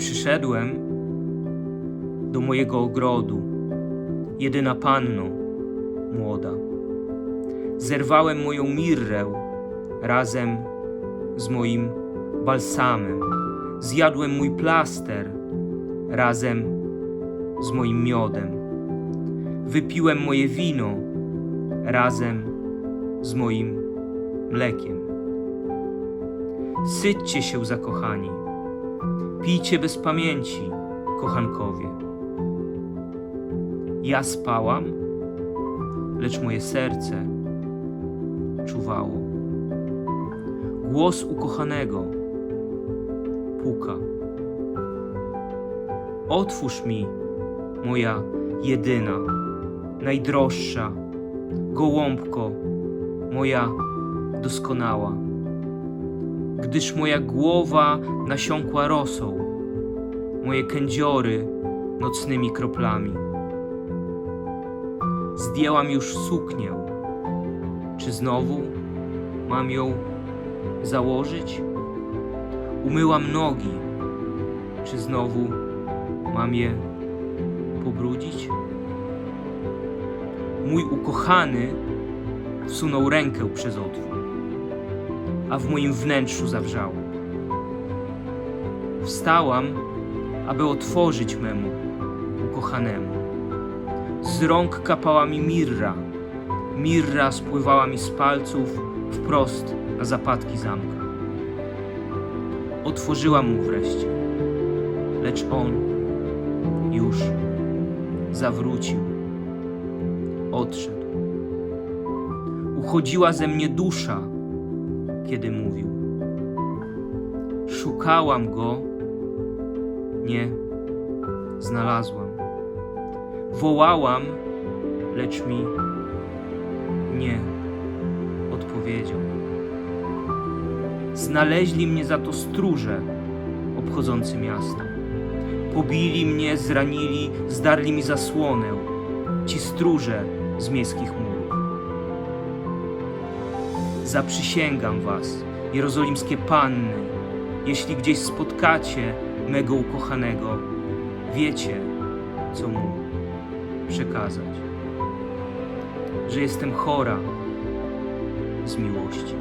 Przyszedłem do mojego ogrodu, jedyna panno młoda. Zerwałem moją mirrę razem z moim balsamem. Zjadłem mój plaster razem z moim miodem. Wypiłem moje wino razem z moim mlekiem. Syćcie się, zakochani. Pijcie bez pamięci, kochankowie. Ja spałam, lecz moje serce czuwało. Głos ukochanego puka. Otwórz mi, moja jedyna, najdroższa, gołąbko, moja doskonała. Gdyż moja głowa nasiąkła rosą, moje kędziory nocnymi kroplami. Zdjęłam już suknię. Czy znowu mam ją założyć? Umyłam nogi. Czy znowu mam je pobrudzić? Mój ukochany wsunął rękę przez otwór, a w moim wnętrzu zawrzało. Wstałam, aby otworzyć memu ukochanemu. Z rąk kapała mi mirra. Mirra spływała mi z palców wprost na zapadki zamka. Otworzyłam mu wreszcie, lecz on już zawrócił, odszedł. Uchodziła ze mnie dusza, kiedy mówił. Szukałam go, nie znalazłam. Wołałam, lecz mi nie odpowiedział. Znaleźli mnie za to stróże obchodzący miasto. Pobili mnie, zranili, zdarli mi zasłonę. Ci stróże z miejskich murów. Zaprzysięgam was, jerozolimskie panny, jeśli gdzieś spotkacie mego ukochanego, wiecie, co mu przekazać. Że jestem chora z miłości.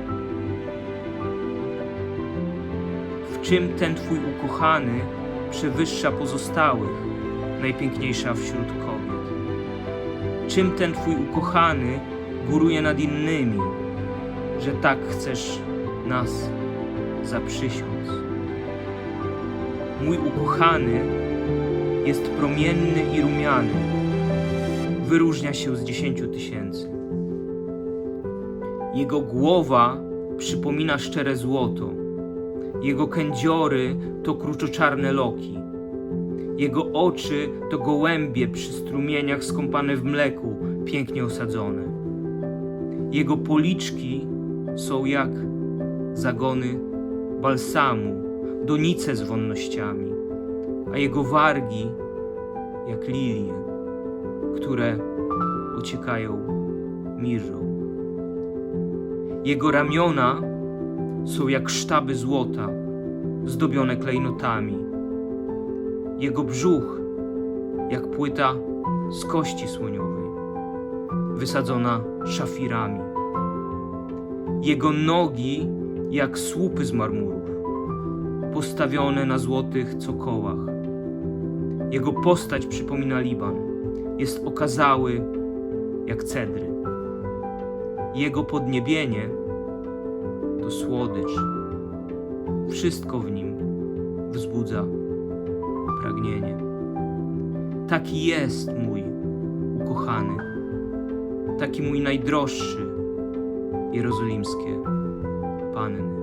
W czym ten twój ukochany przewyższa pozostałych, najpiękniejsza wśród kobiet? Czym ten twój ukochany góruje nad innymi, że tak chcesz nas zaprzysiąc? Mój ukochany jest promienny i rumiany, wyróżnia się z dziesięciu tysięcy. Jego głowa przypomina szczere złoto, jego kędziory to kruczoczarne loki, jego oczy to gołębie przy strumieniach skąpane w mleku, pięknie osadzone. Jego policzki są jak zagony balsamu, donice z wonnościami, a jego wargi jak lilie, które ociekają mirrą. Jego ramiona są jak sztaby złota, zdobione klejnotami. Jego brzuch jak płyta z kości słoniowej, wysadzona szafirami. Jego nogi jak słupy z marmurów, postawione na złotych cokołach. Jego postać przypomina Liban, jest okazały jak cedry. Jego podniebienie to słodycz. Wszystko w nim wzbudza pragnienie. Taki jest mój ukochany, taki mój najdroższy, jerozolimskie panny.